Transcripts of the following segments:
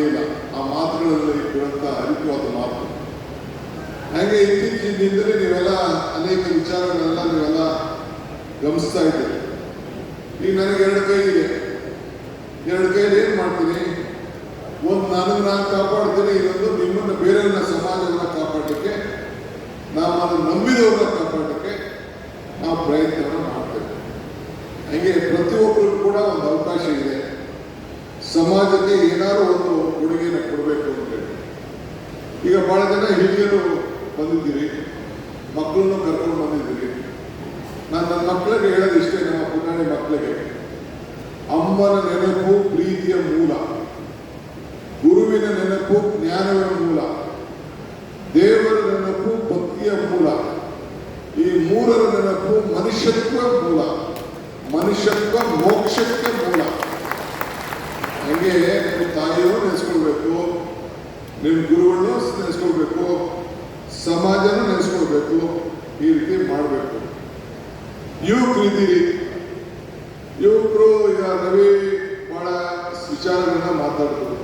ಇಲ್ಲ ಆ ಮಾತುಗಳಲ್ಲಿ ಇರುವಂತ ಅರಿತವಾದ ಮಾತು. ಹಾಗೆ ಇತ್ತೀಚಿನ ದಿನದಲ್ಲಿ ನೀವೆಲ್ಲ ಅನೇಕ ವಿಚಾರಗಳನ್ನೆಲ್ಲ ನೀವೆಲ್ಲ ಗಮನಿಸ್ತಾ ಇದ್ದೀರಿ. ಈಗ ನನಗೆ ಎರಡು ಕೈ ಇದೆ. ಎರಡು ಕೈಲಿ ಏನು ಮಾಡ್ತೀನಿ? ಒಂದು ನನಗೆ ನಾನು ಕಾಪಾಡ್ತೀನಿ, ಇನ್ನೊಂದು ನಿಮ್ಮನ್ನು ಬೇರೆಯವ್ರನ್ನ ಸಮಾಜವನ್ನು ಕಾಪಾಡಲಿಕ್ಕೆ, ನಾವು ಅದನ್ನು ನಂಬಿದವ್ರನ್ನ ಕಾಪಾಡಲಿಕ್ಕೆ ನಾವು ಪ್ರಯತ್ನವನ್ನು ಮಾಡ್ತೇವೆ. ಹಾಗೆ ಪ್ರತಿಯೊಬ್ಬರಿಗೂ ಕೂಡ ಒಂದು ಅವಕಾಶ ಇದೆ. ಸಮಾಜಕ್ಕೆ ಏನಾದ್ರು ಒಂದು ಕೊಡುಗೆನ ಕೊಡಬೇಕು ಅಂತೇಳಿ ಈಗ ಬಹಳ ಜನ ಹಿರಿಯರು ಬಂದಿದ್ದೀರಿ, ಮಕ್ಕಳನ್ನು ಕರ್ಕೊಂಡು ಬಂದಿದ್ದೀರಿ. ನಾನು ನನ್ನ ಮಕ್ಕಳಿಗೆ ಹೇಳೋದು ಇಷ್ಟೇ, ನಮ್ಮ ಪುಟಾಣಿ ಮಕ್ಕಳಿಗೆ. ಅಮ್ಮನ ನೆನಪು ಪ್ರೀತಿಯ ಮೂಲ. ಗುರುವಿನ ನೆನಪು ಜ್ಞಾನದ ಮೂಲ. ದೇವರ ನೆನಪು ಭಕ್ತಿಯ ಮೂಲ. ಈ ಮೂರರ ನೆನಪು ಮನುಷ್ಯತ್ವ ಮೂಲ. ಮನುಷ್ಯತ್ವ ಮೋಕ್ಷಕ್ಕೆ ಮೂಲ ಹಂಗೆ ನಿಮ್ಮ ತಾಯಿಯವರು ನೆನೆಸ್ಕೊಳ್ಬೇಕು ನಿಮ್ಮ ಗುರುಗಳನ್ನು ನೆನೆಸ್ಕೊಳ್ಬೇಕು, ಸಮಾಜನೂ ನೆನೆಸ್ಕೊಳ್ಬೇಕು, ಈ ರೀತಿ ಮಾಡಬೇಕು. ಯುವಕರು ಇದ್ದೀರಿ. ಯುವಕರು ಈಗ ರವಿ ಬಹಳ ವಿಚಾರಗಳನ್ನ ಮಾತಾಡ್ತಾರೆ.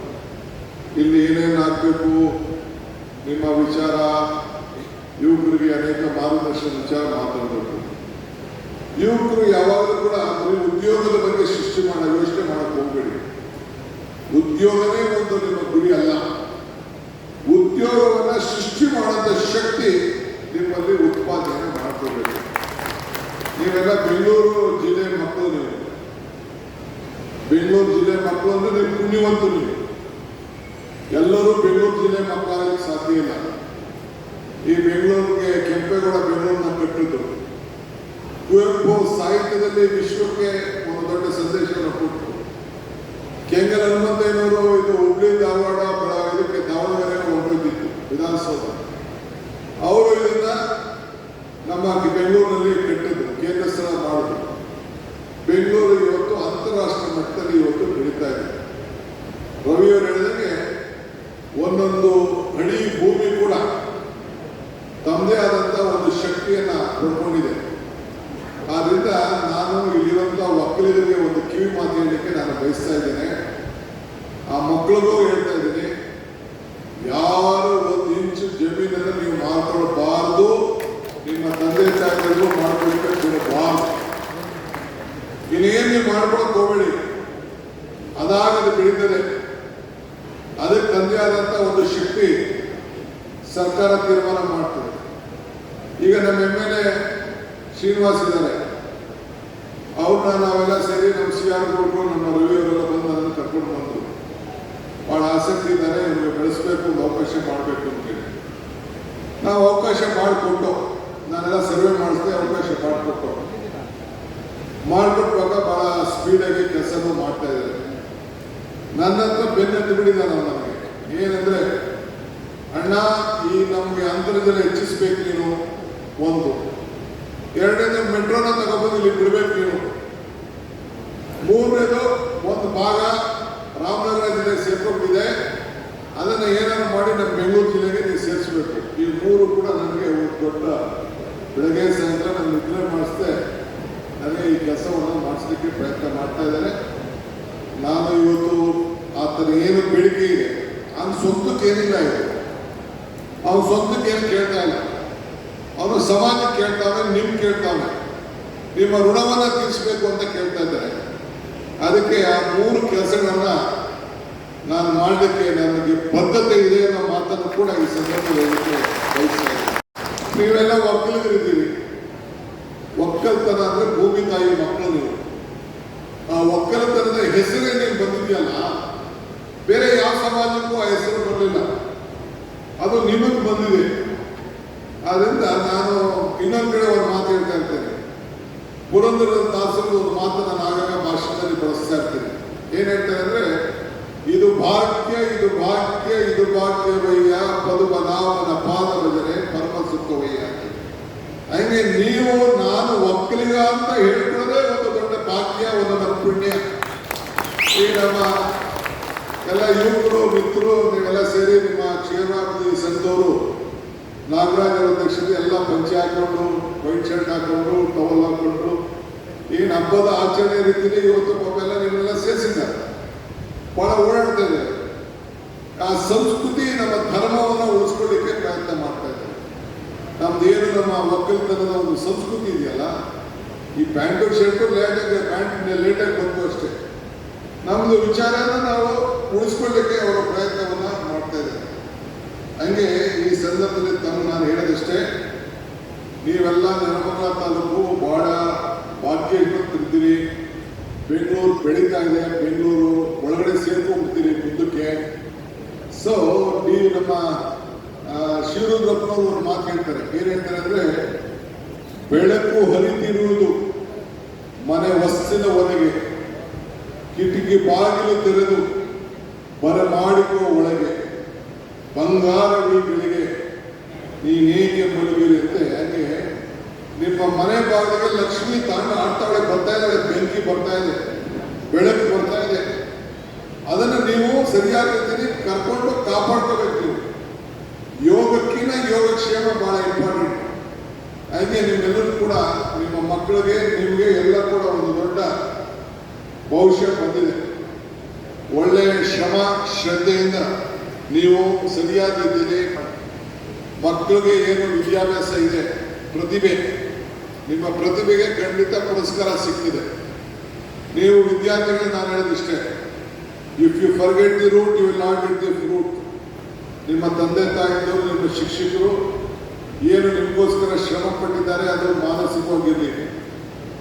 ಇಲ್ಲಿ ಏನೇನು ಆಗಬೇಕು? ನಿಮ್ಮ ವಿಚಾರ. ಯುವಕರಿಗೆ ಅನೇಕ ಮಾರ್ಗದರ್ಶನ ವಿಚಾರ ಮಾತಾಡಬೇಕು. ಯುವಕರು ಯಾವಾಗಲೂ ಕೂಡ ಬರೀ ಉದ್ಯೋಗದ ಬಗ್ಗೆ ಸೃಷ್ಟಿ ಮಾಡೋ ಯೋಚನೆ ಮಾಡೋಕ್ಕೆ ಹೋಗಬೇಡಿ. ಉದ್ಯೋಗವೇ ಒಂದು ನಿಮ್ಮ ಗುರಿ ಅಲ್ಲ. ಉದ್ಯೋಗವನ್ನ ಸೃಷ್ಟಿ ಮಾಡುವಂತ ಶಕ್ತಿ ನಿಮ್ಮಲ್ಲಿ ಉತ್ಪಾದನೆ ಮಾಡ್ಕೋಬೇಕು. ನೀವೆಲ್ಲ ಬೆಂಗಳೂರು ಜಿಲ್ಲೆ ಮಕ್ಕಳು ನೀವು. ಬೆಂಗಳೂರು ಜಿಲ್ಲೆ ಮಕ್ಕಳು ಅಂದ್ರೆ ನೀವು ಪುಣ್ಯವಂತರು ನೀವು. ಎಲ್ಲರೂ ಬೆಂಗಳೂರು ಜಿಲ್ಲೆ ಮಕ್ಕಳಾಗಲಿಕ್ಕೆ ಸಾಧ್ಯ ಇಲ್ಲ. ಈ ಬೆಂಗಳೂರಿಗೆ ಕೆಂಪೇಗೌಡ ಬೆಂಗಳೂರನ್ನ ಕಟ್ಟಿದ್ರು ಕುವೆಂಪು ಸಾಹಿತ್ಯದಲ್ಲಿ ವಿಶ್ವಕ್ಕೆ ಒಂದು ದೊಡ್ಡ ಸಂದೇಶವನ್ನು ಕೊಟ್ಟರು ಕೆಂಗಲ್ ಹನುಮಂತಯ್ಯನವರು ಇದು ಹುಬ್ಳಿ ಧಾರವಾಡ ವಿಧಾನಸೌಧ. ಅವರು ಇದನ್ನ ನಮ್ಮ ಬೆಂಗಳೂರಿನಲ್ಲಿ ಕಟ್ಟಿದ್ರು, ಕೇಂದ್ರ ಸ್ಥಳ ಮಾಡಿದ್ರು. ಬೆಂಗಳೂರು ಇವತ್ತು ಅಂತಾರಾಷ್ಟ್ರೀಯ ಮಟ್ಟದಲ್ಲಿ ಇವತ್ತು ಬೆಳೀತಾ ಇದೆ. ರವಿಯವರು ಹೇಳಿದಂಗೆ ಒಂದೊಂದು ಅಡಿ ಭೂಮಿ ಕೂಡ ತಮ್ಮದೇ ಆದಂತ ಒಂದು ಶಕ್ತಿಯನ್ನ ಪಡ್ಕೊಂಡಿದೆ. ಆದ್ರಿಂದ ನಾನು ಇಲ್ಲಿರುವಂತ ಒಕ್ಕಲಿಗರಿಗೆ ಒಂದು ಕಿವಿ ಮಾತು ಹೇಳಲಿಕ್ಕೆ ನಾನು ಬಯಸ್ತಾ ಇದ್ದೇನೆ. ಆ ಮಕ್ಕಳಿಗೂ ಹೇಳ್ತಾ ಇದ್ದೀನಿ ಯಾರು ಒಂದು ಇಂಚು ಜಮೀನನ್ನು ನೀವು ಮಾಡ್ಕೊಳ್ಬಾರ್ದು ನಿಮ್ಮ ತಂದೆ ತಾಯಿಗಳಿಗೂ ಮಾಡ್ಕೊಳ್ಲಿಕ್ಕೆ ಬಿಡಬಾರ್ದು ಇನ್ನೇನು ನೀವು ಮಾಡ್ಕೊಳಕ್ ಹೋಗ್ಬೇಡಿ ಅದಾಗದು ಬೆಳೀತದೆ ಅದಕ್ಕೆ ತಂದೆ ಆದಂತ ಒಂದು ಶಕ್ತಿ ಸರ್ಕಾರ ತೀರ್ಮಾನ ಮಾಡ್ತದೆ. ಈಗ ನಮ್ಮ ಎಂ ಎಲ್ ಎ ಶ್ರೀನಿವಾಸ್ ಇದ್ದಾರೆ. ಅವ್ರನ್ನ ನಾವೆಲ್ಲ ಸೇರಿ ನಮ್ಮ ಸಿ ಆರ್ ಕೊಟ್ಟರು ನಮ್ಮ ರವಿಯವರೆಲ್ಲ ಬಂದು ಅದನ್ನು ಕರ್ಕೊಂಡು ಬಂದರು. ಭಾಳ ಆಸಕ್ತಿ ಇದ್ದಾರೆ, ಇವ್ರಿಗೆ ಬೆಳೆಸಬೇಕು ಒಂದು ಅವಕಾಶ ಮಾಡಬೇಕು ಅಂತೇಳಿ ನಾವು ಅವಕಾಶ ಮಾಡಿಕೊಟ್ಟು, ನಾನೆಲ್ಲ ಸರ್ವೆ ಮಾಡಿಸ್ದೆ ಅವಕಾಶ ಮಾಡಿಕೊಟ್ಟು. ಮಾಡಿಕೊಟ್ಟುವಾಗ ಭಾಳ ಸ್ಪೀಡಾಗಿ ಕೆಲಸನೂ ಮಾಡ್ತಾ ಇದ್ದಾರೆ. ನನ್ನ ಹತ್ರ ಬೆನ್ನತ್ತು ಬಿಡಿದ ನಾವು ಏನಂದ್ರೆ ಅಣ್ಣ, ಈ ನಮಗೆ ಅಂತರದಲ್ಲಿ ಹೆಚ್ಚಿಸ್ಬೇಕು ನೀನು. ಒಂದು. ಎರಡನೇದು ಮೆಟ್ರೋನ ತಗೊಬಂದು ಇಲ್ಲಿ ಬಿಡ್ಬೇಕು ನೀನು. ಮೂರನೇದು ಒಂದು ಭಾಗ ರಾಮನಗರ ಜಿಲ್ಲೆ ಸೇರ್ಕೊಂಡಿದೆ. ಅದನ್ನ ಏನಾದ್ರು ಮಾಡಿ ನಮ್ಮ ಬೆಂಗಳೂರು ಜಿಲ್ಲೆಗೆ ನೀವು ಸೇರಿಸ್ಬೇಕು. ಈ ಮೂರು ಕೂಡ ನನಗೆ ಒಂದು ದೊಡ್ಡ ಬೆಳಗ್ಗೆ ಸಾಯಂಕಾಲ ನಾನು ನಿದ್ರೆ ಮಾಡಿಸ್ದೆ. ನನಗೆ ಈ ಕೆಲಸವನ್ನು ಮಾಡಿಸ್ಲಿಕ್ಕೆ ಪ್ರಯತ್ನ ಮಾಡ್ತಾ ಇದ್ದಾರೆ ನಾನು ಇವತ್ತು ಆತನ ಏನು ಬೇಡಿಕೆ ಇದೆ. ಅವ್ನ ಸ್ವಂತಕ್ಕೆ ಏನಿಲ್ಲ ಇದು. ಅವ್ನ ಸ್ವಂತಕ್ಕೆ ಏನು ಕೇಳ್ತಾ ಇಲ್ಲ. ಅವನು ಸಮಾಜ ಕೇಳ್ತಾವೆ ನಿಮ್ ಕೇಳ್ತಾವೆ ನಿಮ್ಮ ಋಣವನ್ನ ತೀರಿಸಬೇಕು ಅಂತ ಕೇಳ್ತಾ ಇದ್ದಾರೆ. ಅದಕ್ಕೆ ಆ ಮೂರು ಕೆಲಸಗಳನ್ನ ನಾನು ಮಾಡಲಿಕ್ಕೆ ನನಗೆ ಬದ್ಧತೆ ಇದೆ ಅನ್ನೋ ಮಾತನ್ನು ಕೂಡ ಈ ಸಂದರ್ಭದಲ್ಲಿ ಬಯಸ್ತಾ ನೀವೆಲ್ಲ ಒಕ್ಕಲಿಗರಿದ್ದೀರಿ. ಒಕ್ಕಲ್ತನ ಅಂದ್ರೆ ಭೂಮಿ ತಾಯಿ ಮಕ್ಕಳು ನೀವು ಆ ಒಕ್ಕಲತನದ ಹೆಸರೇ ನೀವು ಬಂದಿದೆಯಲ್ಲ, ಬೇರೆ ಯಾವ ಸಮಾಜಕ್ಕೂ ಆ ಹೆಸರು ಬರಲಿಲ್ಲ. ಅದು ನಿಮಗೆ ಬಂದಿದೆ. ಆದ್ದರಿಂದ ನಾನು ಇನ್ನೊಂದು ಕಡೆ ಒಂದು ಮಾತು ಹೇಳ್ತಾ ಇರ್ತೇನೆ. ಪುರಂದರ ದಾಸರು ಒಂದು ನಾನು ಆಗಾಗ ಭಾಷಣದಲ್ಲಿ ಬಳಸ್ತಾ ಇರ್ತೀನಿ. ಏನ್ ಹೇಳ್ತಾರೆ ಅಂದ್ರೆ, ಇದು ಭಾಗ್ಯ ಇದು ಭಾಗ್ಯ, ಇದು ಭಾಗ್ಯವಯ್ಯ ಪದುಮನಾಮನ ಪಾದ ಭಜನೆ, ಪರಮ ಸುಖವಯ್ಯ. ಹಂಗೆ ನೀವು, ನಾನು ಒಕ್ಕಲಿಗ ಅಂತ ಹೇಳ್ಕೊಳ್ಳೋದೇ ಒಂದು ದೊಡ್ಡ ಭಾಗ್ಯ, ಒಂದು ನಮ್ಮ ಪುಣ್ಯ ಈ ಎಲ್ಲ ಯುವಕರು, ಮಿತ್ರರು, ನೀವೆಲ್ಲ ಸೇರಿ ನಿಮ್ಮ ಕ್ಷೇಮಾಭಿವೃದ್ಧಿ ಸಂಘದವರು ನಾಗರಾಜ್ ಅಧ್ಯಕ್ಷತೆ ಎಲ್ಲ ಪಂಚೆ ಹಾಕೊಂಡು ವೈಟ್ ಶರ್ಟ್ ಹಾಕೊಂಡು ಟವಲ್ ಹಾಕೊಂಡು ಏನು ಹಬ್ಬದ ಆಚರಣೆ ರೀತಿಯಲ್ಲಿ ಇವತ್ತು ಪಾಪ ಎಲ್ಲ ನಿಮ್ಮೆಲ್ಲ ಸೇರಿಸಿದ್ದಾರೆ. ಬಹಳ ಓಡಾಡ್ತಾ ಇದೆ. ಆ ಸಂಸ್ಕೃತಿ, ನಮ್ಮ ಧರ್ಮವನ್ನು ಉಳಿಸ್ಕೊಳ್ಳಿಕ್ಕೆ ಪ್ರಯತ್ನ ಮಾಡ್ತಾ ಇದ್ದಾರೆ ನಮ್ದೇನು ನಮ್ಮ ಒಕ್ಕಲಿತನದ ಒಂದು ಸಂಸ್ಕೃತಿ ಇದೆಯಲ್ಲ, ಈ ಪ್ಯಾಂಟು, ಶರ್ಟು ಲೇಟಾಗಿ ಪ್ಯಾಂಟ್ ಲೇಟಾಗಿ ಬಂತು ಅಷ್ಟೇ. ನಮ್ಮದು ವಿಚಾರನ ನಾವು ಉಳಿಸ್ಕೊಳ್ಳಿಕ್ಕೆ ಅವರ ಪ್ರಯತ್ನವನ್ನು ಮಾಡ್ತಾ ಇದ್ದಾರೆ. ಹಂಗೆ ಈ ಸಂದರ್ಭದಲ್ಲಿ ತಮ್ಮ ನಾನು ಹೇಳೋದಷ್ಟೇ, ನೀವೆಲ್ಲ ನೆಲಮಂಗಲ ತಾಲೂಕು ಬಹಳ ಭಾಗ್ಯವಂತರಿದ್ದೀರಿ ಬೆಂಗಳೂರು ಬೆಳೀತಾ ಇದೆ, ಬೆಂಗಳೂರು ಒಳಗಡೆ ಸೇರ್ಕೊಂಡ್ಬಿಡ್ತೀರಿ ಮುಂದಕ್ಕೆ ಸೊ ನೀವು ನಮ್ಮ ಶಿವರುದ್ರಪ್ಪನವರು ಒಂದು ಮಾತು ಹೇಳ್ತಾರೆ. ಏನ್ ಹೇಳ್ತಾರೆ ಅಂದ್ರೆ, ಬೆಳಕು ಹರಿತಿರುವುದು ಮನೆ ವಸ್ತಿನ ಒಳಗೆ ಕಿಟಕಿ ಬಾಗಿಲು ತೆರೆದು ಬರಮಾಡಿಕೋ ಒಳಗೆ ಬಂಗಾರವಿಗಳಿಗೆ ನೀನೇಗೆ ಮುಳುಗಿರಿ ಅಂತ ಹಾಗೆ ನಿಮ್ಮ ಮನೆ ಬಾಗಿಲಿಗೆ ಲಕ್ಷ್ಮಿ ತಾಂಡ ಆಡ್ತಾಳೆ, ಬರ್ತಾ ಇದ್ದಾಳೆ, ಬೆಂಕಿ ಬರ್ತಾ ಇದೆ, ಬೆಳಕು ಬರ್ತಾ ಇದೆ. ಅದನ್ನು ನೀವು ಸರಿಯಾದ ರೀತಿಯಲ್ಲಿ ಕರ್ಕೊಂಡು ಕಾಪಾಡ್ಕೋಬೇಕು ನೀವು. ಯೋಗಕ್ಕಿಂತ ಯೋಗಕ್ಷೇಮ ಬಹಳ ಇಂಪಾರ್ಟೆಂಟ್ ಹಾಗೆ ನಿಮ್ಮೆಲ್ಲರೂ ಕೂಡ, ನಿಮ್ಮ ಮಕ್ಕಳಿಗೆ, ನಿಮಗೆ ಎಲ್ಲ ಕೂಡ ಒಂದು ದೊಡ್ಡ ಭವಿಷ್ಯ ಬಂದಿದೆ. ಒಳ್ಳೆಯ ಶ್ರಮ, ಶ್ರದ್ಧೆಯಿಂದ ನೀವು ರೀತಿಯಲ್ಲಿ ಮಕ್ಕಳಿಗೆ ಏನು ವಿದ್ಯಾಭ್ಯಾಸ ಇದೆ? ಪ್ರತಿಭೆ. ನಿಮ್ಮ ಪ್ರತಿಭೆಗೆ ಖಂಡಿತ ಪುರಸ್ಕಾರ ಸಿಕ್ಕಿದೆ. ನೀವು ವಿದ್ಯಾರ್ಥಿಗಳಿಗೆ ನಾನು ಹೇಳಿದಿಷ್ಟೇ if you forget the root you will not get the fruit ನಿಮ್ಮ ತಂದೆ, ತಾಯಿಗಳು, ನಿಮ್ಮ ಶಿಕ್ಷಕರು ಏನು ನಿಮಗೋಸ್ಕರ ಶ್ರಮ ಪಟ್ಟಿದ್ದಾರೆ ಅದು ಮಾನಸಿಕವಾಗಿರಲಿ.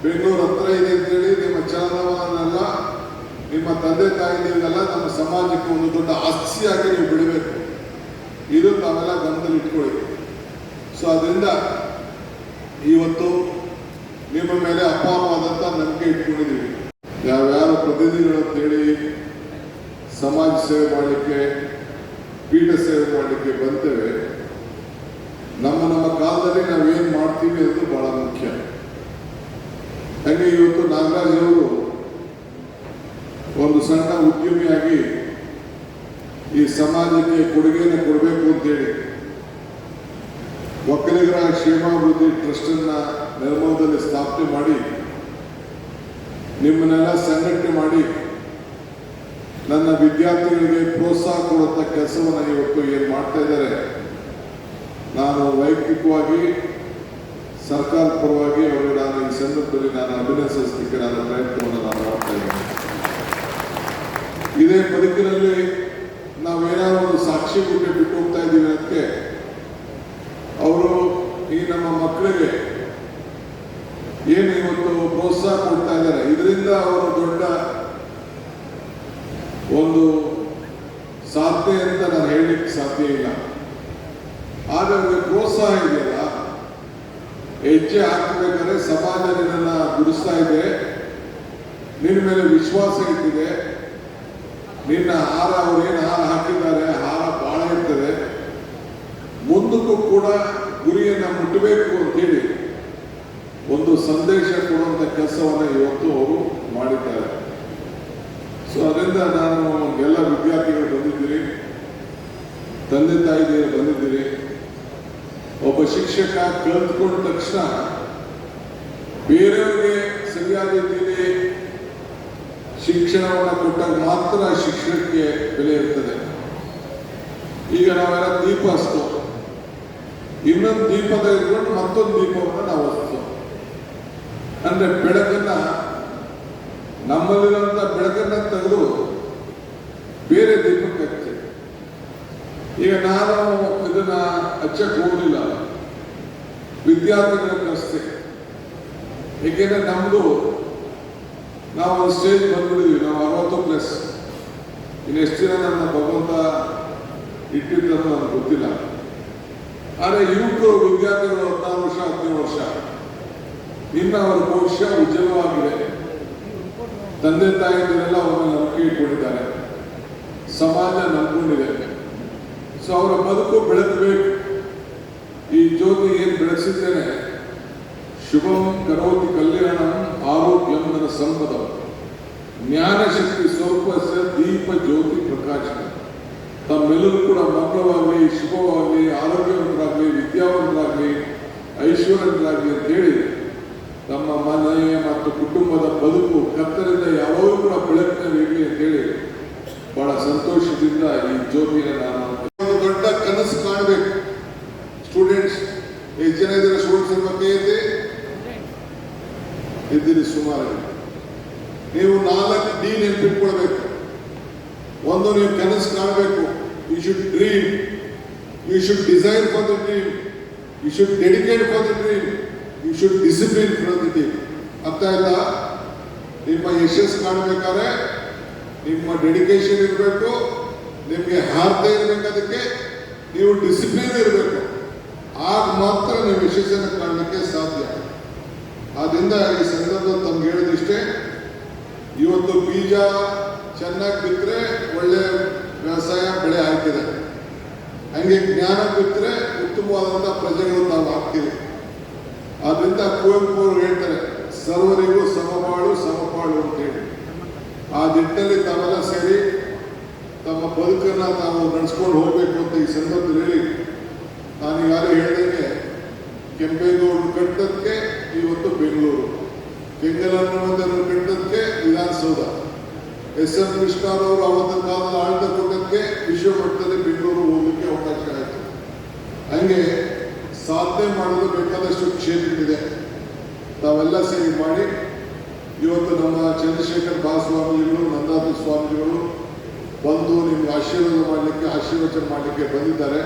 ಬೆಂಗಳೂರು ಹತ್ರ ಇದೆ ಅಂತೇಳಿ ನಿಮ್ಮ ಚಲನವಲನೆಲ್ಲ ನಿಮ್ಮ ತಂದೆ ತಾಯಿಗಳಿಗೆಲ್ಲ ನಮ್ಮ ಸಮಾಜಕ್ಕೆ ಒಂದು ದೊಡ್ಡ ಆಸ್ತಿಯಾಗಿ ನೀವು ಬಿಡಬೇಕು. ಇದು ತಾವೆಲ್ಲ ಗಮನದಲ್ಲಿ ಇಟ್ಕೊಳ್ಳಿ. ಸೊ ಅದರಿಂದ ಇವತ್ತು ನಿಮ್ಮ ಮೇಲೆ ಅಪಾರವಾದಂಥ ನಂಬಿಕೆ ಇಟ್ಕೊಂಡಿದ್ದೀವಿ. ಯಾವ್ಯಾವ ಪ್ರತಿನಿಧಿಗಳು ಅಂತೇಳಿ ಸಮಾಜ ಸೇವೆ ಮಾಡಲಿಕ್ಕೆ, ಪೀಠ ಸೇವೆ ಮಾಡಲಿಕ್ಕೆ ಬಂತೇವೆ. ನಮ್ಮ ನಮ್ಮ ಕಾಲದಲ್ಲಿ ನಾವೇನು ಮಾಡ್ತೀವಿ ಅಂತ ಬಹಳ ಮುಖ್ಯ. ಹಾಗೆ ಇವತ್ತು ನಾಗರಾಜ್ ಅವರು ಒಂದು ಸಣ್ಣ ಉದ್ಯಮಿಯಾಗಿ ಈ ಸಮಾಜಕ್ಕೆ ಕೊಡುಗೆಯನ್ನು ಕೊಡಬೇಕು ಅಂತೇಳಿ ಒಕ್ಕಲಿಗರ ಕ್ಷೇಮಾಭಿವೃದ್ಧಿ ಟ್ರಸ್ಟ್ ಅನ್ನ ನಿರ್ಮಾಣದಲ್ಲಿ ಸ್ಥಾಪನೆ ಮಾಡಿ, ನಿಮ್ಮನ್ನೆಲ್ಲ ಸಂಘಟನೆ ಮಾಡಿ, ನನ್ನ ವಿದ್ಯಾರ್ಥಿಗಳಿಗೆ ಪ್ರೋತ್ಸಾಹ ಕೊಡುವಂಥ ಕೆಲಸವನ್ನು ಇವತ್ತು ಏನು ಮಾಡ್ತಾ ಇದ್ದಾರೆ, ನಾನು ವೈಯಕ್ತಿಕವಾಗಿ ಸರ್ಕಾರ ಪರವಾಗಿ ಅವರಿಗೆ ನಾನು ಈ ಸಂದರ್ಭದಲ್ಲಿ ನಾನು ಅಭಿನಂದಿಸಲಿಕ್ಕೆ ನಾನು ಪ್ರಯತ್ನವನ್ನು ನಾನು ಮಾಡ್ತಾ ಇದ್ದೇನೆ. ಇದೇ ಬದುಕಿನಲ್ಲಿ ನಾವೇನಾದ್ರು ಒಂದು ಸಾಕ್ಷಿ ಬಿಟ್ಟು ಬಿಟ್ಟು ಹೋಗ್ತಾ ಇದ್ದೀವಿ ಅದಕ್ಕೆ ಅವರು ಈ ನಮ್ಮ ಮಕ್ಕಳಿಗೆ ಏನು ಇವತ್ತು ಪ್ರೋತ್ಸಾಹ ಕೊಡ್ತಾ ಇದ್ದಾರೆ. ಇದರಿಂದ ಅವರು ದೊಡ್ಡ ಒಂದು ಸಾಧ್ಯ ಅಂತ ನಾನು ಹೇಳಲಿಕ್ಕೆ ಸಾಧ್ಯ ಇಲ್ಲ. ಆದರೆ ಅವ್ರಿಗೆ ಪ್ರೋತ್ಸಾಹ ಇದೆಯಲ್ಲ? ಹೆಜ್ಜೆ ಹಾಕಬೇಕಾದ್ರೆ ಸಮಾಜ ನಿನ್ನ ಗುರುಸ್ತಾ ಇದೆ. ನಿನ್ನ ಮೇಲೆ ವಿಶ್ವಾಸ ಇಟ್ಟಿದೆ. ನಿನ್ನ ಹಾರ ಅವ್ರು ಏನು ಹಾರ ಹಾಕಿದ್ದಾರೆ, ಹಾರ ಬಹಳ ಇರ್ತದೆ. ಮುಂದಕ್ಕೂ ಕೂಡ ಗುರಿಯನ್ನು ಮುಟ್ಟಬೇಕು ಅಂತೇಳಿ ಒಂದು ಸಂದೇಶ ಕೊಡುವಂತ ಕೆಲಸವನ್ನ ಇವತ್ತು ಅವರು ಮಾಡಿದ್ದಾರೆ. ಸೊ ಅದರಿಂದ ನಾನು ಎಲ್ಲ ವಿದ್ಯಾರ್ಥಿಗಳು ಬಂದಿದ್ದೀರಿ, ತಂದೆ ತಾಯಿದೇ ಬಂದಿದ್ದೀರಿ, ಒಬ್ಬ ಶಿಕ್ಷಕ ಕಲಿತ್ಕೊಂಡ ತಕ್ಷಣ ಬೇರೆಯವರಿಗೆ ಸರಿಯಾದ ರೀತಿಯಲ್ಲಿ ಶಿಕ್ಷಣವನ್ನು ಕೊಟ್ಟಾಗ ಮಾತ್ರ ಶಿಕ್ಷಣಕ್ಕೆ ಬೆಲೆ ಇರ್ತದೆ. ಈಗ ನಾವೆಲ್ಲ ದೀಪ ಹಚ್ತೋ ಇನ್ನೊಂದು ದೀಪದ ತೆಗೆದುಕೊಂಡು ಮತ್ತೊಂದು ದೀಪವನ್ನು ನಾವು ಹಸ್ತು ಅಂದ್ರೆ ಬೆಳಕನ್ನ ನಮ್ಮಲ್ಲಿರುವಂತ ಬೆಳಕನ್ನ ತೆಗೆದು ಬೇರೆ ದೀಪಕ್ಕೆ ಹಚ್ಚಿ ಈಗ ನಾನು ಇದನ್ನ ಹಚ್ಚಕ್ಕೆ ಹೋಗಲಿಲ್ಲ ವಿದ್ಯಾರ್ಥಿಗಳ ಅಷ್ಟೇ ಏಕೆಂದ್ರೆ ನಮ್ದು ನಾವು ಒಂದು ಸ್ಟೇಜ್ ಬಂದ್ಬಿಟ್ಟಿದ್ವಿ, ನಾವು ಅರವತ್ತು ಪ್ಲಸ್ ಇನ್ನು ಎಷ್ಟು ಜನ ನನ್ನ ಭಗವಂತ ಇಟ್ಟಿದ್ದು ನನಗೆ ಗೊತ್ತಿಲ್ಲ. ಆದರೆ ಯುವಕರು, ವಿದ್ಯಾರ್ಥಿಗಳು ಹದಿನಾರು ವರ್ಷ ಹದಿನೇಳು ವರ್ಷ. ಇನ್ನು ಅವರ ಭವಿಷ್ಯ ಉಜ್ವಲವಾಗಿದೆ. ತಂದೆ ತಾಯಿಯರೆಲ್ಲ ಅವರನ್ನು ನಂಬಿಕೆ ಇಟ್ಕೊಂಡಿದ್ದಾರೆ. ಸಮಾಜ ನಂಬಿಕೊಂಡಿದೆ. ಸೊ ಅವರ ಬದುಕು ಬೆಳಕಬೇಕು ಈ ಜ್ಯೋತಿ ಏನು ಬೆಳೆಸಿದ್ದೇನೆ ಶುಭಂ ಕರೋತಿ ಕಲ್ಯಾಣ ಆರೋಗ್ಯಂ ನನ್ನ ಸಂಪದ ಜ್ಞಾನಶಕ್ತಿ ಸ್ವರೂಪ ದೀಪ ಜ್ಯೋತಿ ಪ್ರಕಾಶ ತಮ್ಮೆಲ್ಲರೂ ಕೂಡ ಮಂಗಳವಾಗಲಿ ಶುಭವಾಗಲಿ, ಆರೋಗ್ಯವಂತರಾಗಲಿ, ವಿದ್ಯಾವಂತರಾಗಲಿ ಅಂತ ಹೇಳಿ ತಮ್ಮ ಮನೆಯ ಮತ್ತು ಕುಟುಂಬದ ಬದುಕು ಕತ್ತರಿಂದ ಯಾವಾಗಲೂ ಕೂಡ ಅಂತೇಳಿ ಅಂತ ಹೇಳಿ ಬಹಳ ಸಂತೋಷದಿಂದ ಈ ಜ್ಯೋತಿನ ನಾನು ದೊಡ್ಡ ಕನಸು ಕಾಣಬೇಕು. ಸ್ಟೂಡೆಂಟ್ಸ್ ಹೆಚ್ಚಿನ ಜನ ಇದ್ದಾರೆ ಸ್ಟೂಡೆಂಟ್ಸ್ ಬಗ್ಗೆ ಇದ್ದೀರಿ ಸುಮಾರು. ನೀವು ನಾಲ್ಕು ಡಿ ನೆನಪಿಟ್ಕೊಳ್ಬೇಕು ಒಂದು ನೀವು ಕನಸು ಕಾಣಬೇಕು. You should dream you should desire for the dream you should dedicate for the dream you should discipline for the dream ಅರ್ಥ ಇಲ್ಲ ನಿಮ್ಮ ಯಶಸ್ಸು ಕಾಣಬೇಕಾದ್ರೆ ನಿಮ್ಮ ಡೆಡಿಕೇಶನ್ ಇರಬೇಕು, ನಿಮಗೆ ಹಾರದೆ ಇರಬೇಕಾದಕ್ಕೆ ನೀವು ಡಿಸಿಪ್ಲಿನ್ ಇರಬೇಕು. ಆಗ ಮಾತ್ರ ನೀವು ಯಶಸ್ಸನ್ನು ಕಾಣಲಿಕ್ಕೆ ಸಾಧ್ಯ. ಆದ್ರಿಂದ ಈ ಸಂದರ್ಭದಲ್ಲಿ ತಮ್ಗೆ ಹೇಳೋದಿಷ್ಟೇ ಇವತ್ತು ಬೀಜ ಚೆನ್ನಾಗಿ ಬಿತ್ತರೆ ಒಳ್ಳೆ ವ್ಯವಸಾಯ ಬೆಳೆ ಆಗ್ತಿದೆ. ಹಂಗೆ ಜ್ಞಾನ ಬಿತ್ತರೆ ಉತ್ತಮವಾದಂಥ ಪ್ರಜೆಗಳು ತಾವು ಆಗ್ತೀವಿ. ಆದ್ದರಿಂದ ಕುವೆಂಪು ಅವರು ಹೇಳ್ತಾರೆ, ಸರ್ವರಿಗೂ ಸಮಬಾಳು ಸಮಪಾಳು ಅಂತ ಹೇಳಿ ಆ ದಿಟ್ಟಲ್ಲಿ ತಾವೆಲ್ಲ ಸೇರಿ ತಮ್ಮ ಬದುಕನ್ನು ತಾವು ನಡೆಸ್ಕೊಂಡು ಹೋಗಬೇಕು ಅಂತ ಈ ಸಂದರ್ಭದಲ್ಲಿ ಹೇಳಿ ಯಾರು ಹೇಳಿದಂಗೆ ಕೆಂಪೇಗೌಡರು ಬೆಂಗಳೂರು ಕೆಂಗಲನ್ನು ಕಟ್ಟದಕ್ಕೆ ವಿಧಾನಸೌಧ. ಎಸ್. ಎಂ. ಕೃಷ್ಣರವರು ಅವತ್ತಿನ ಕಾಲದ ಆಳ್ತ ಕೊಟ್ಟದಕ್ಕೆ ವಿಶ್ವಮಟ್ಟದಲ್ಲಿ ಬೆಂಗಳೂರು ಹೋಗಲಿಕ್ಕೆ ಅವಕಾಶ ಆಯಿತು. ಹಂಗೆ ಸಾಧನೆ ಮಾಡಲು ಬೇಕಾದಷ್ಟು ಕ್ಷೇತ್ರವಿದೆ ತಾವೆಲ್ಲ ಸೇರಿ ಮಾಡಿ, ಇವತ್ತು ನಮ್ಮ ಚಂದ್ರಶೇಖರ್ ಬಾ ಸ್ವಾಮೀಜಿಗಳು ನಂದಾದ ಸ್ವಾಮೀಜಿಗಳು ಬಂದು ನಿಮ್ಗೆ ಆಶೀರ್ವಾದ ಮಾಡಲಿಕ್ಕೆ, ಆಶೀರ್ವಚನ ಮಾಡಲಿಕ್ಕೆ ಬಂದಿದ್ದಾರೆ.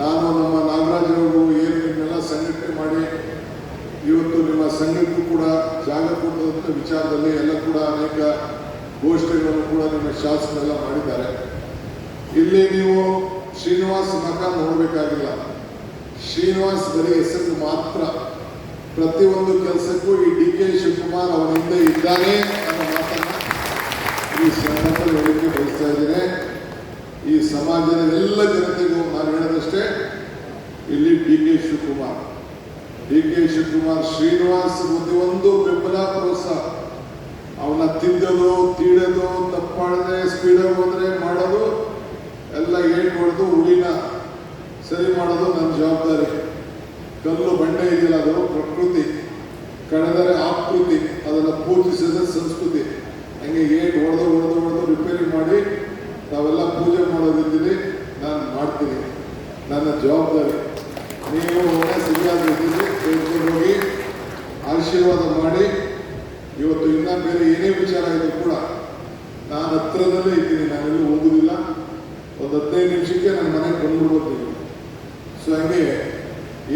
ನಾನು ನಮ್ಮ ನಾಗರಾಜರವರು ಏನು ನಿಮ್ಮೆಲ್ಲ ಸಂಘಟನೆ ಮಾಡಿ ಇವತ್ತು ನಿಮ್ಮ ಸಂಘಕ್ಕೂ ಕೂಡ ಜಾಗ ಕೊಡುವಂಥ ವಿಚಾರದಲ್ಲಿ ಎಲ್ಲ ಕೂಡ ಅನೇಕ ಗೋಷ್ಠಿಗಳನ್ನು ಕೂಡ ನಿಮ್ಮ ಶಾಸಕರೆಲ್ಲ ಮಾಡಿದ್ದಾರೆ. ಇಲ್ಲಿ ನೀವು ಶ್ರೀನಿವಾಸ್ ಮಕ ನೋಡಬೇಕಾಗಿಲ್ಲ. ಶ್ರೀನಿವಾಸ್ ಬರೀ ಹೆಸರು ಮಾತ್ರ. ಪ್ರತಿಯೊಂದು ಕೆಲಸಕ್ಕೂ ಈ ಡಿ ಕೆ ಶಿವಕುಮಾರ್ ಅವನ ಹಿಂದೆ ಇದ್ದಾನೆ ಅನ್ನೋ ಮಾತನ್ನ ಈ ಸಂದರ್ಭದಲ್ಲಿ ಹೇಳಿಕೆ ಬಯಸ್ತಾ ಇದ್ದೇನೆ. ಈ ಸಮಾಜದ ಎಲ್ಲ ಜನತೆಗೂ ನಾನು ಹೇಳಿದಷ್ಟೇ, ಇಲ್ಲಿ D K Shivakumar. D K Shivakumar Srinivas ಒಂದು ಬೆಂಬಲ ಪ್ರೋತ್ಸಾಹ. ಅವನ ತಿದ್ದೋದು ತೀಡೋದು ತಪ್ಪಾಡದೆ ಸ್ಪೀಡಾಗಿ ಹೋದ್ರೆ ಮಾಡೋದು, ಎಲ್ಲ ಹೊಡೆದು ಹುಳಿನ ಸರಿ ಮಾಡೋದು ನನ್ನ ಜವಾಬ್ದಾರಿ. ಕಲ್ಲು ಬಂಡೆ ಇದೆಯಲ್ಲ, ಅದು ಪ್ರಕೃತಿ, ಕಳೆದರೆ ಆಕೃತಿ, ಅದನ್ನು ಪೂಜಿಸಿದ ಸಂಸ್ಕೃತಿ. ಹಂಗೆ ಏಟ್ ಹೊಡೆದು ಹೊಡೆದು ಹೊಡೆದು ರಿಪೇರಿ ಮಾಡಿ ತಾವೆಲ್ಲ ಪೂಜೆ ಮಾಡೋದಿದ್ದೀನಿ ನಾನು ಮಾಡ್ತೀನಿ. ನನ್ನ ಜವಾಬ್ದಾರಿ. ನೀವು ಒಳ್ಳೆ ಸರಿಯಾದ ರೀತಿಯಲ್ಲಿ ಕೇಳ್ಕೊಂಡು ಹೋಗಿ ಆಶೀರ್ವಾದ ಮಾಡಿ ಇವತ್ತು ಇನ್ನ ಬೇರೆ ಏನೇ ವಿಚಾರ ಇದ್ರು ಕೂಡ ನಾನು ಹತ್ರದಲ್ಲೇ ಇದ್ದೀನಿ, ನಾನೆಲ್ಲೂ ಹೋಗುದಿಲ್ಲ. ಒಂದು ಹದಿನೈದು ನಿಮಿಷಕ್ಕೆ ನನ್ನ ಮನೆಗೆ ಬಂದ್ಬಿಡ್ಬೋದು ಸೊ ಹಾಗೆ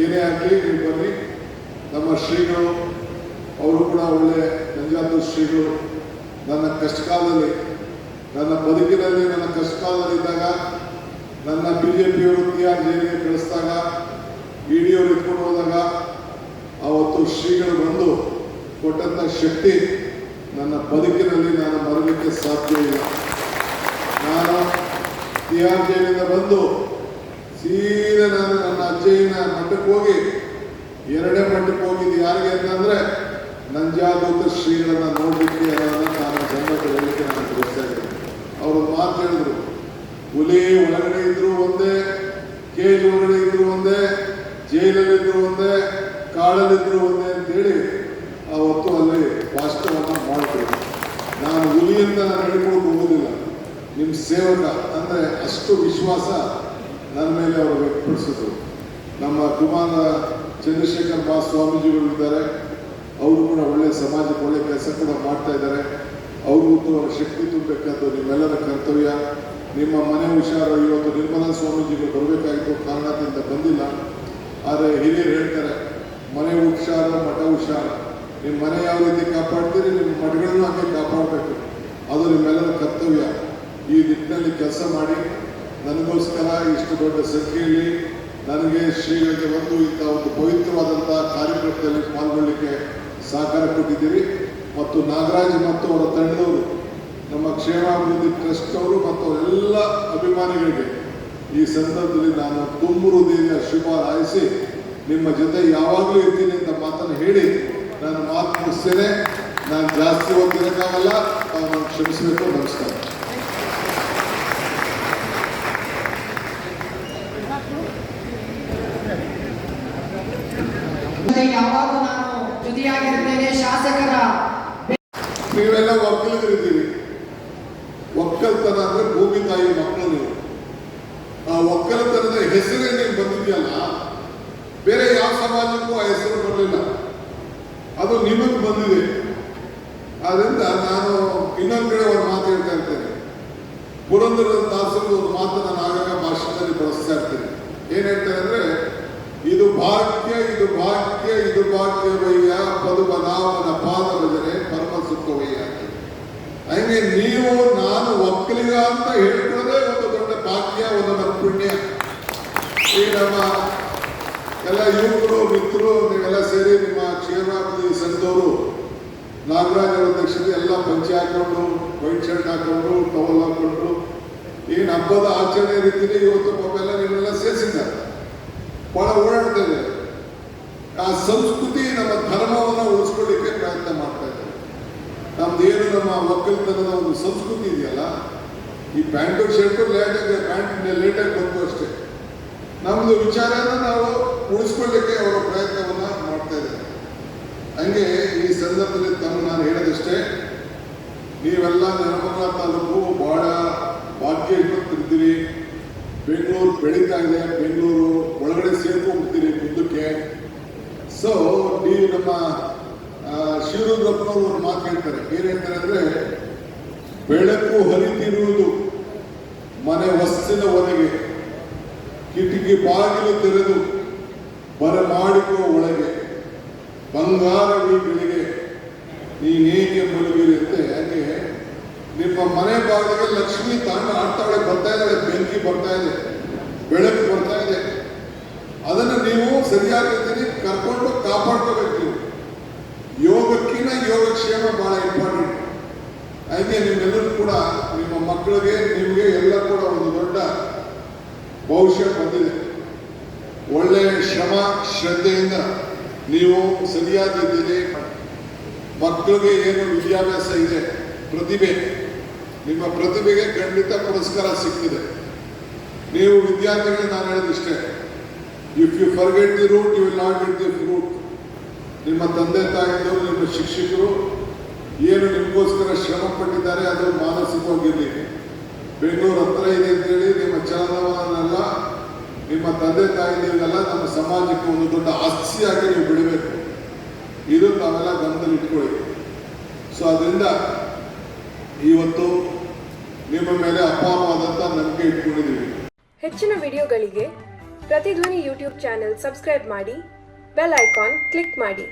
ಏನೇ ಆಗಲಿ ನೀವು ಬನ್ನಿ. ನಮ್ಮ ಶ್ರೀಗಳು, ಅವರು ಕೂಡ ಒಳ್ಳೆ ನಂಜಾತ ಶ್ರೀಗಳು. ನನ್ನ ಕಷ್ಟಕಾಲದಲ್ಲಿ, ನನ್ನ ಬದುಕಿನಲ್ಲಿ ನನ್ನ ಕಷ್ಟಕಾಲದಲ್ಲಿದ್ದಾಗ, ನನ್ನ ಬಿ ಜೆ ಟಿ ಆರ್ ಜೈಲಿಗೆ ಕಳಿಸಿದಾಗ, ಇ ಡಿ ಅವರು ಎತ್ಕೊಂಡು ಹೋದಾಗ ಅವತ್ತು ಶ್ರೀಗಳು ಬಂದು ಕೊಟ್ಟಂತ ಶಕ್ತಿ ನನ್ನ ಬದುಕಿನಲ್ಲಿ ನಾನು ಮರಲಿಕ್ಕೆ ಸಾಧ್ಯ ಇಲ್ಲ. ನಾನು ಆರ್ ಜೈಲಿಂದ ಬಂದು ಸೀದಾ ನಾನು ನನ್ನ ಅಜ್ಜಯ್ಯನ ಮಠಕ್ಕೆ ಹೋಗಿ ಎರಡೇ ಮಠಕ್ಕೆ ಹೋಗಿದ್ದು ಯಾರಿಗೆ ಅಂತಂದ್ರೆ ನಂಜಾದೂತ ಶ್ರೀಗಳನ್ನ ನೋಡಲಿಕ್ಕೆ ಅನ್ನೋದನ್ನು ನಾನು ಸಂಗತಿ ಹೇಳಲಿಕ್ಕೆ ನಾನು ತಿಳಿಸ್ತಾ ಇದ್ದೀನಿ. ಅವರು ಮಾತು ಹೇಳಿದ್ರು, ಹುಲಿ ಒಳಗಡೆ ಇದ್ರು ಒಂದೇ, ಕೇಜ್ ಒಳಗಡೆ ಇದ್ರು ಒಂದೇ ಜೈಲಲ್ಲಿದ್ರು ಒಂದೇ ಕಾಡಲ್ಲಿದ್ರು ಒಂದೇ ಅಂತೇಳಿ ಅವತ್ತು ಅಲ್ಲಿ ವಾಸ್ತವನ್ನು ಮಾಡಿದ್ರು ನಾನು ಹುಲಿ ಅಂತ ನಾನು ಹೇಳ್ಕೊಂಡು ಹೋಗುದಿಲ್ಲ ನಿಮ್ಮ ಸೇವಕ ಅಂದರೆ ಅಷ್ಟು ವಿಶ್ವಾಸ ನನ್ನ ಮೇಲೆ ಅವರು ವ್ಯಕ್ತಪಡಿಸಿದ್ರು. ನಮ್ಮ ಕುಮಾರ ಚಂದ್ರಶೇಖರ್ ಬಾ ಸ್ವಾಮೀಜಿಗಳು ಇದ್ದಾರೆ. ಅವರು ಕೂಡ ಒಳ್ಳೆಯ ಸಮಾಜಕ್ಕೆ ಒಳ್ಳೆಯ ಕೆಲಸ ಕೂಡ ಮಾಡ್ತಾ ಇದ್ದಾರೆ. ಅವ್ರಿಗೂ ಅವರ ಶಕ್ತಿ ತುಂಬಬೇಕಂತ ನಿಮ್ಮೆಲ್ಲರ ಕರ್ತವ್ಯ. ನಿಮ್ಮ ಮನೆ ಹುಷಾರು, ಇವತ್ತು ನಿರ್ಮಲಾ ಸ್ವಾಮೀಜಿಗಳು ಬರಬೇಕಾಗಿತ್ತು ಕಾರಣದಿಂದ ಬಂದಿಲ್ಲ. ಆದರೆ ಹಿರಿಯರು ಹೇಳ್ತಾರೆ ಮನೆ ಹುಷಾರ ಮಠ ಹುಷಾರು ನಿಮ್ಮ ಮನೆ ಯಾವ ರೀತಿ ಕಾಪಾಡ್ತೀರಿ, ನಿಮ್ಮ ಮಠಗಳನ್ನು ಹಾಗೆ ಕಾಪಾಡಬೇಕು. ಅದು ನಿಮ್ಮೆಲ್ಲರ ಕರ್ತವ್ಯ. ಈ ನಿಟ್ಟಿನಲ್ಲಿ ಕೆಲಸ ಮಾಡಿ. ನನಗೋಸ್ಕರ ಇಷ್ಟು ದೊಡ್ಡ ಸಂಖ್ಯೆಯಲ್ಲಿ ನನಗೆ ಶ್ರೀಗಳಿಗೆ ಬಂದು ಇಂಥ ಒಂದು ಪವಿತ್ರವಾದಂಥ ಕಾರ್ಯಕ್ರಮದಲ್ಲಿ ಪಾಲ್ಗೊಳ್ಳಿಕ್ಕೆ ಸಹಕಾರ ಕೊಟ್ಟಿದ್ದೀರಿ. ಮತ್ತು ನಾಗರಾಜ್ ಮತ್ತು ಅವರ ತಂಡದವರು ನಮ್ಮ ಕ್ಷೇಮಾಭಿವೃದ್ಧಿ ಟ್ರಸ್ಟ್ ಅವರು ಮತ್ತು ಅವರೆಲ್ಲ ಅಭಿಮಾನಿಗಳಿಗೆ ಈ ಸಂದರ್ಭದಲ್ಲಿ ನಾನು ತುಂಬ ಹೃದಯದ ಶುಭ ಹಾರೈಸಿ ನಿಮ್ಮ ಜೊತೆ ಯಾವಾಗಲೂ ಇರ್ತೀನಿ ಅಂತ ಮಾತನ್ನು ಹೇಳಿ, ನಾನು ಮಾತು ಮುಗಿಸ್ತೇನೆ ನಾನು ಜಾಸ್ತಿ ಓದ್ತಿರೋಕ್ಕಾಗಲ್ಲ ನಾನು ಕ್ಷಮಿಸಬೇಕು, ನಮಸ್ಕಾರ ಜೊತೆ ಯಾವಾಗ ನಾನು ಜೊತೆಯಾಗಿರ್ತೇನೆ ಶಾಸಕರ ನೀವೆಲ್ಲ ಒಕ್ಕಲಿಗರಿದ್ದೀರಿ ಒಕ್ಕಲ್ತನ ಅಂದ್ರೆ ಭೂಮಿ ತಾಯಿ ಮಕ್ಕಳು ನೀವು ಆ ಒಕ್ಕಲತನದ ಹೆಸರೇ ನೀವು ಬಂದಿದೆಯಲ್ಲ ಬೇರೆ ಯಾವ ಸಮಾಜಕ್ಕೂ ಆ ಹೆಸರು ಬರಲಿಲ್ಲ ಅದು ನಿಮಗೆ ಬಂದಿದೆ. ಆದ್ದರಿಂದ ನಾನು ಇನ್ನೊಂದು ಕಡೆ ಒಂದು ಮಾತು ಹೇಳ್ತಾ ಇರ್ತೇನೆ. ಪುರಂದರ ದಾಸರು ಒಂದು ಮಾತು ನಾನು ಆಗಾಗ ಭಾಷೆಯಲ್ಲಿ ಬಳಸ್ತಾ ಇರ್ತೀನಿ ಏನ್ ಹೇಳ್ತಾರೆ ಅಂದ್ರೆ, ಇದು ಭಾಗ್ಯ ಇದು ಭಾಗ್ಯ, ಇದು ಭಾಗ್ಯವಯ್ಯ ಪದುಪನಾಮನ ಪಾದ ಭಜನೆ, ಪರಮ ಸುಖವಯ್ಯ. ಹಂಗೆ ನೀವು, ನಾನು ಒಕ್ಕಲಿಗ ಅಂತ ಹೇಳ್ಕೊಳ್ಳೋದೇ ಒಂದು ದೊಡ್ಡ ಭಾಗ್ಯ, ಒಂದು ನನ್ನ ಪುಣ್ಯ. ನಮ್ಮ ಎಲ್ಲ ಯುವಕರು, ಮಿತ್ರರು, ನೀವೆಲ್ಲ ಸೇರಿ ನಿಮ್ಮ ಕ್ಷೇಮಾಭಿವೃದ್ಧಿ ಸಂಘದವರು, ನಾಗರಾಜ್ ಅವರ ಅಧ್ಯಕ್ಷತೆ ಎಲ್ಲ ಪಂಚೆ ಹಾಕೊಂಡು, ವೈಟ್ ಶರ್ಟ್ ಹಾಕೊಂಡು ಟವಲ್ ಹಾಕೊಂಡು ಏನು ಹಬ್ಬದ ಆಚರಣೆ ರೀತಿಯಲ್ಲಿ ಇವತ್ತು ಪಾಪೆಲ್ಲ ನಿಮ್ಮೆಲ್ಲ ಸೇರಿಸಿದ್ದಾರೆ. ಬಹಳ ಓಡಾಡ್ತಾ ಇದ್ದಾರೆ ಆ ಸಂಸ್ಕೃತಿ, ನಮ್ಮ ಧರ್ಮವನ್ನು ಉಳಿಸ್ಕೊಳ್ಳಿಕ್ಕೆ ಪ್ರಯತ್ನ ಮಾಡ್ತಾ ಇದ್ದಾರೆ. ನಮ್ದು ಏನು ನಮ್ಮ ಒಕ್ಕಲ್ತನದ ಒಂದು ಸಂಸ್ಕೃತಿ ಇದೆಯಲ್ಲ, ಈ ಪ್ಯಾಂಟು ಶರ್ಟು ಲೇಟಾಗಿ ಪ್ಯಾಂಟ್ ಲೇಟಾಗಿ ಬಂತು ಅಷ್ಟೇ. ನಮ್ದು ವಿಚಾರನ ನಾವು ಉಳಿಸ್ಕೊಳ್ಳಿಕ್ಕೆ ಅವರ ಪ್ರಯತ್ನವನ್ನ ಮಾಡ್ತಾ ಇದ್ದಾರೆ ಹಂಗೆ ಈ ಸಂದರ್ಭದಲ್ಲಿ ತಮ್ಮ ನಾನು ಹೇಳೋದಷ್ಟೇ, ನೀವೆಲ್ಲ ನರಮಂಗಲ ತಾಲೂಕು ಬಹಳ ಭಾಗ್ಯಯುತರಿದ್ದೀರಿ ಬೆಂಗಳೂರು ಬೆಳೀತಾ ಇದೆ, ಬೆಂಗಳೂರು ಒಳಗಡೆ ಸೇರ್ಕೊಂಡ್ಬಿಡ್ತೀರಿ ಮುಂದಕ್ಕೆ ಸೊ ನೀವು ನಮ್ಮ ಶಿವರುದ್ರಪ್ಪನವರು ಒಂದು ಮಾತು ಹೇಳ್ತಾರೆ. ಏನ್ ಹೇಳ್ತಾರೆ ಅಂದ್ರೆ, ಬೆಳಕು ಹರಿತಿರುವುದು ಮನೆ ವಸ್ತಿನವರೆಗೆ ಕಿಟಕಿ ಬಾಗಿಲು ತೆರೆದು ಬರಮಾಡಿಕೋ ಒಳಗೆ ಬಂಗಾರವೀ ಬೆಳಿಗ್ಗೆ ನೀನೇಕೆ ಮಲಗಿರುತ್ತೆ ಹಾಗೆ ನಿಮ್ಮ ಮನೆ ಬಾಗಿಲಿಗೆ ಲಕ್ಷ್ಮಿ ತಾಂಡ ಆಡ್ತಾಳೆ, ಬರ್ತಾ ಇದ್ದಾಳೆ, ಬೆಂಕಿ ಬರ್ತಾ ಇದೆ, ಬೆಳಕು ಬರ್ತಾ ಇದೆ. ಅದನ್ನು ನೀವು ಸರಿಯಾದ ರೀತಿಯಲ್ಲಿ ಕರ್ಕೊಂಡು ಕಾಪಾಡ್ಕೋಬೇಕು ಯೋಗಕ್ಕಿಂತ ಯೋಗಕ್ಷೇಮ ಬಹಳ ಇಂಪಾರ್ಟೆಂಟ್ ಹಾಗೆ ನಿಮ್ಮೆಲ್ಲರೂ ಕೂಡ, ನಿಮ್ಮ ಮಕ್ಕಳಿಗೆ, ನಿಮಗೆ ಎಲ್ಲ ಕೂಡ ಒಂದು ದೊಡ್ಡ ಭವಿಷ್ಯ ಬಂದಿದೆ. ಒಳ್ಳೆಯ ಶ್ರಮ, ಶ್ರದ್ಧೆಯಿಂದ ನೀವು ಸರಿಯಾದ ರೀತಿಯಲ್ಲಿ ಮಕ್ಕಳಿಗೆ ಏನು ವಿದ್ಯಾಭ್ಯಾಸ ಇದೆ? ಪ್ರತಿಭೆ. ನಿಮ್ಮ ಪ್ರತಿಭೆಗೆ ಖಂಡಿತ ಪುರಸ್ಕಾರ ಸಿಗ್ತಿದೆ ನೀವು ವಿದ್ಯಾರ್ಥಿಗಳಿಗೆ ನಾನು ಹೇಳೋದಿಷ್ಟೇ if you forget the root you will not get the fruit ನಿಮ್ಮ ತಂದೆ, ತಾಯಿಗಳು, ನಿಮ್ಮ ಶಿಕ್ಷಕರು ಏನು ನಿಮಗೋಸ್ಕರ ಶ್ರಮ ಪಟ್ಟಿದ್ದಾರೆ, ಅದು ಮಾನಸಿಕವಾಗಿರಲಿ. ಬೆಂಗಳೂರು ಹತ್ರ ಇದೆ ಅಂತೇಳಿ ನಿಮ್ಮ ಚಲನವನ್ನೆಲ್ಲ, ನಿಮ್ಮ ತಂದೆ ತಾಯಿಗಳಿಗೆಲ್ಲ ನಮ್ಮ ಸಮಾಜಕ್ಕೆ ಒಂದು ದೊಡ್ಡ ಆಸ್ತಿಯಾಗಿ ನೀವು ಬಿಡಬೇಕು. ಇದು ತಾವೆಲ್ಲ ಗಮನದಲ್ಲಿ ಇಟ್ಕೊಳ್ಳಿ. ಸೊ ಅದರಿಂದ ಇವತ್ತು ನಿಮ್ಮ ಮೇಲೆ ಅಪಾರವಾದಂಥ ನಂಬಿಕೆ ಇಟ್ಕೊಂಡಿದ್ದೀವಿ. ಹೆಚ್ಚಿನ ವಿಡಿಯೋಗಳಿಗೆ ಪ್ರತಿಧ್ವನಿ ಯೂಟ್ಯೂಬ್ ಚಾನೆಲ್ ಸಬ್ಸ್ಕ್ರೈಬ್ ಮಾಡಿ, ಬೆಲ್ ಐಕಾನ್ ಕ್ಲಿಕ್ ಮಾಡಿ.